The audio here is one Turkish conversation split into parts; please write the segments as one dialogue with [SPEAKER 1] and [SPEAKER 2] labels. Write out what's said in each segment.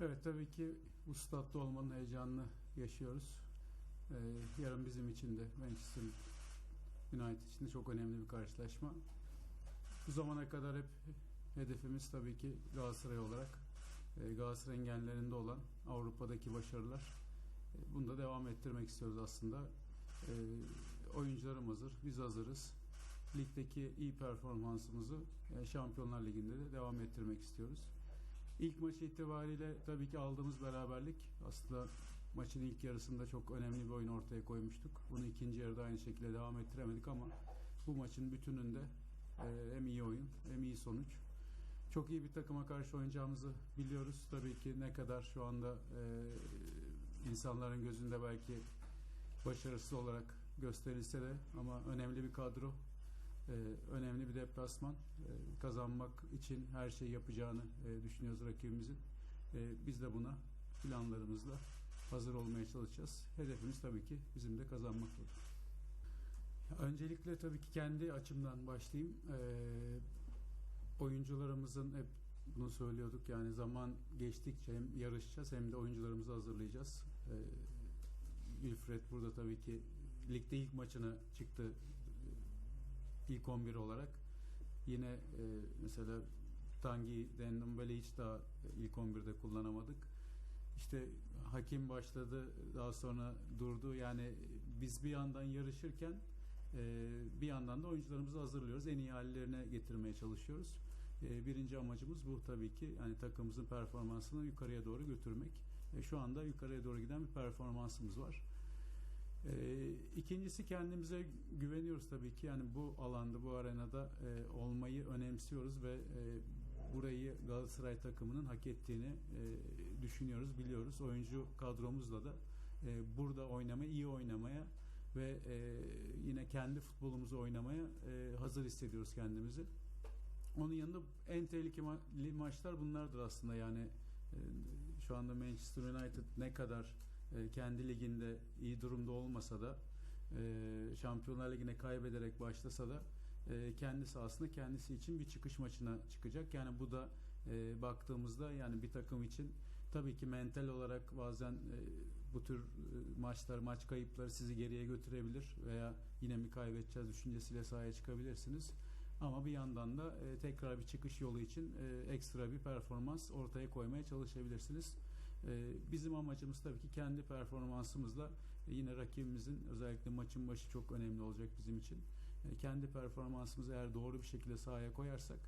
[SPEAKER 1] Evet tabii ki bu statta olmanın heyecanını yaşıyoruz. Ee, yarın bizim için de Manchester United için de çok önemli bir karşılaşma. Bu zamana kadar hep hedefimiz tabii ki Galatasaray olarak e, Galatasaray engellerinde olan Avrupa'daki başarılar. E, bunu da devam ettirmek istiyoruz aslında. E, oyuncularım hazır, biz hazırız. Ligdeki iyi performansımızı e, Şampiyonlar Ligi'nde de devam ettirmek istiyoruz. İlk maçı itibariyle tabii ki aldığımız beraberlik aslında maçın ilk yarısında çok önemli bir oyun ortaya koymuştuk. Bunu ikinci yarıda aynı şekilde devam ettiremedik ama bu maçın bütününde e, hem iyi oyun hem iyi sonuç. Çok iyi bir takıma karşı oynayacağımızı biliyoruz. Tabii ki ne kadar şu anda e, insanların gözünde belki başarısız olarak gösterilse de ama önemli bir kadro, önemli bir deplasman. E, kazanmak için her şeyi yapacağını e, düşünüyoruz rakibimizin. E, biz de buna planlarımızla hazır olmaya çalışacağız. Hedefimiz tabii ki bizim de kazanmak olur. Öncelikle tabii ki kendi açımdan başlayayım. Ee, oyuncularımızın hep bunu söylüyorduk yani zaman geçtikçe hem yarışacağız hem de oyuncularımızı hazırlayacağız. Ee, burada tabii ki ligde ilk maçına çıktı ilk 11 olarak. Yine e, mesela Tangi Dendembele hiç daha ilk 11'de kullanamadık. İşte hakim başladı daha sonra durdu. Yani biz bir yandan yarışırken e, bir yandan da oyuncularımızı hazırlıyoruz. En iyi hallerine getirmeye çalışıyoruz. E, birinci amacımız bu tabii ki. Yani takımımızın performansını yukarıya doğru götürmek. E, şu anda yukarıya doğru giden bir performansımız var e, ikincisi kendimize güveniyoruz tabii ki. Yani bu alanda bu arenada e, olmayı önemsiyoruz ve e, burayı Galatasaray takımının hak ettiğini e, düşünüyoruz biliyoruz. Oyuncu kadromuzla da burada oynamaya iyi oynamaya ve yine kendi futbolumuzu oynamaya hazır hissediyoruz kendimizi. Onun yanında en tehlikeli maçlar bunlardır aslında. Yani şu anda Manchester United ne kadar e, kendi liginde iyi durumda olmasa da e, Şampiyonlar Ligi'ne kaybederek başlasa da e, kendi sahasında kendisi için bir çıkış maçına çıkacak. Yani bu da baktığımızda yani bir takım için tabii ki mental olarak bazen bu tür maçlar, maç kayıpları sizi geriye götürebilir veya yine mi kaybedeceğiz düşüncesiyle sahaya çıkabilirsiniz. Ama bir yandan da tekrar bir çıkış yolu için ekstra bir performans ortaya koymaya çalışabilirsiniz. E, bizim amacımız tabii ki kendi performansımızla e, yine rakibimizin özellikle maçın başı çok önemli olacak bizim için. E, kendi performansımızı eğer doğru bir şekilde sahaya koyarsak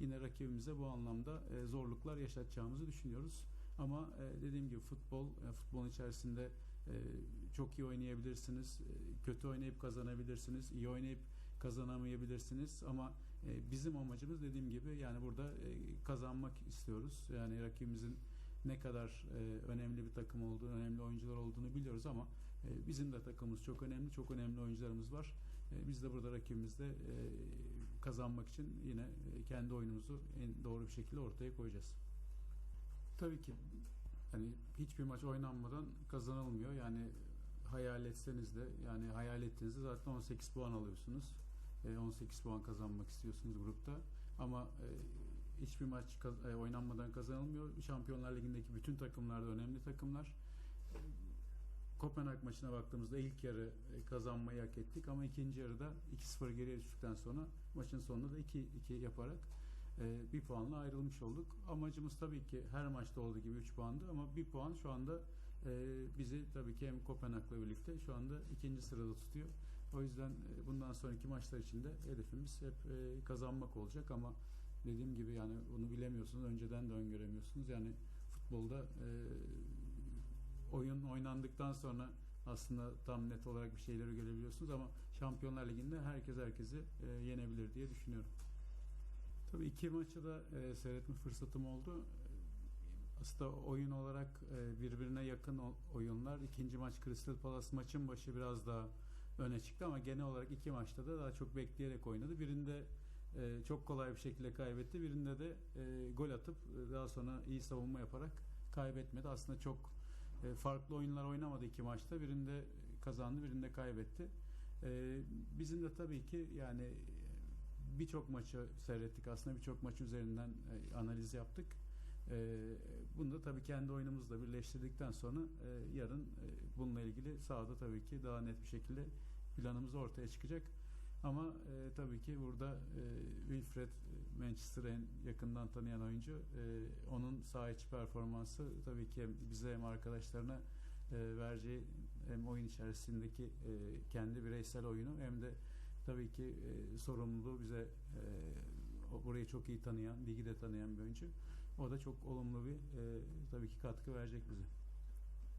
[SPEAKER 1] yine rakibimize bu anlamda e, zorluklar yaşatacağımızı düşünüyoruz. Ama dediğim gibi futbol, futbolun içerisinde çok iyi oynayabilirsiniz, kötü oynayıp kazanabilirsiniz, iyi oynayıp kazanamayabilirsiniz. Ama bizim amacımız dediğim gibi yani burada kazanmak istiyoruz. Yani rakibimizin ne kadar e, önemli bir takım olduğunu, önemli oyuncular olduğunu biliyoruz ama e, bizim de takımımız çok önemli, çok önemli oyuncularımız var. E, biz de burada rakibimizde e, kazanmak için yine e, kendi oyunumuzu en doğru bir şekilde ortaya koyacağız. Tabii ki hani hiçbir maç oynanmadan kazanılmıyor. Yani hayal etseniz de yani hayal ettiğinizde zaten 18 puan alıyorsunuz. 18 puan kazanmak istiyorsunuz grupta. Ama e, hiçbir maç kaz- e, oynanmadan kazanılmıyor. Şampiyonlar Ligi'ndeki bütün takımlar da önemli takımlar. Kopenhag maçına baktığımızda ilk yarı e, kazanmayı hak ettik ama ikinci yarıda 2-0 geriye düştükten sonra maçın sonunda da 2-2 yaparak e, bir puanla ayrılmış olduk. Amacımız tabii ki her maçta olduğu gibi 3 puandı ama bir puan şu anda bizi tabii ki hem Kopenhag'la birlikte şu anda ikinci sırada tutuyor. O yüzden bundan sonraki maçlar için de hedefimiz hep kazanmak olacak ama dediğim gibi yani bunu bilemiyorsunuz. Önceden de öngöremiyorsunuz. Yani futbolda e, oyun oynandıktan sonra aslında tam net olarak bir şeyleri görebiliyorsunuz ama Şampiyonlar Ligi'nde herkes herkesi e, yenebilir diye düşünüyorum. Tabii iki maçı da e, seyretme fırsatım oldu. Aslında oyun olarak e, birbirine yakın oyunlar. İkinci maç Crystal Palace maçın başı biraz daha öne çıktı ama genel olarak iki maçta da daha çok bekleyerek oynadı. Birinde e, çok kolay bir şekilde kaybetti. Birinde de e, gol atıp e, daha sonra iyi savunma yaparak kaybetmedi. Aslında çok e, farklı oyunlar oynamadı iki maçta. Birinde kazandı, birinde kaybetti. E, bizim de tabii ki yani birçok maçı seyrettik aslında birçok maç üzerinden e, analiz yaptık. E, bunu da tabii kendi oyunumuzla birleştirdikten sonra e, yarın e, bununla ilgili sahada tabii ki daha net bir şekilde planımız ortaya çıkacak. Ama e, tabii ki burada e, Wilfred e, Manchester'ı en yakından tanıyan oyuncu. E, onun saha içi performansı tabii ki bize hem arkadaşlarına e, vereceği hem oyun içerisindeki e, kendi bireysel oyunu hem de tabii ki e, sorumluluğu bize e, burayı çok iyi tanıyan, ligi de tanıyan bir oyuncu. O da çok olumlu bir e, tabii ki katkı verecek bize.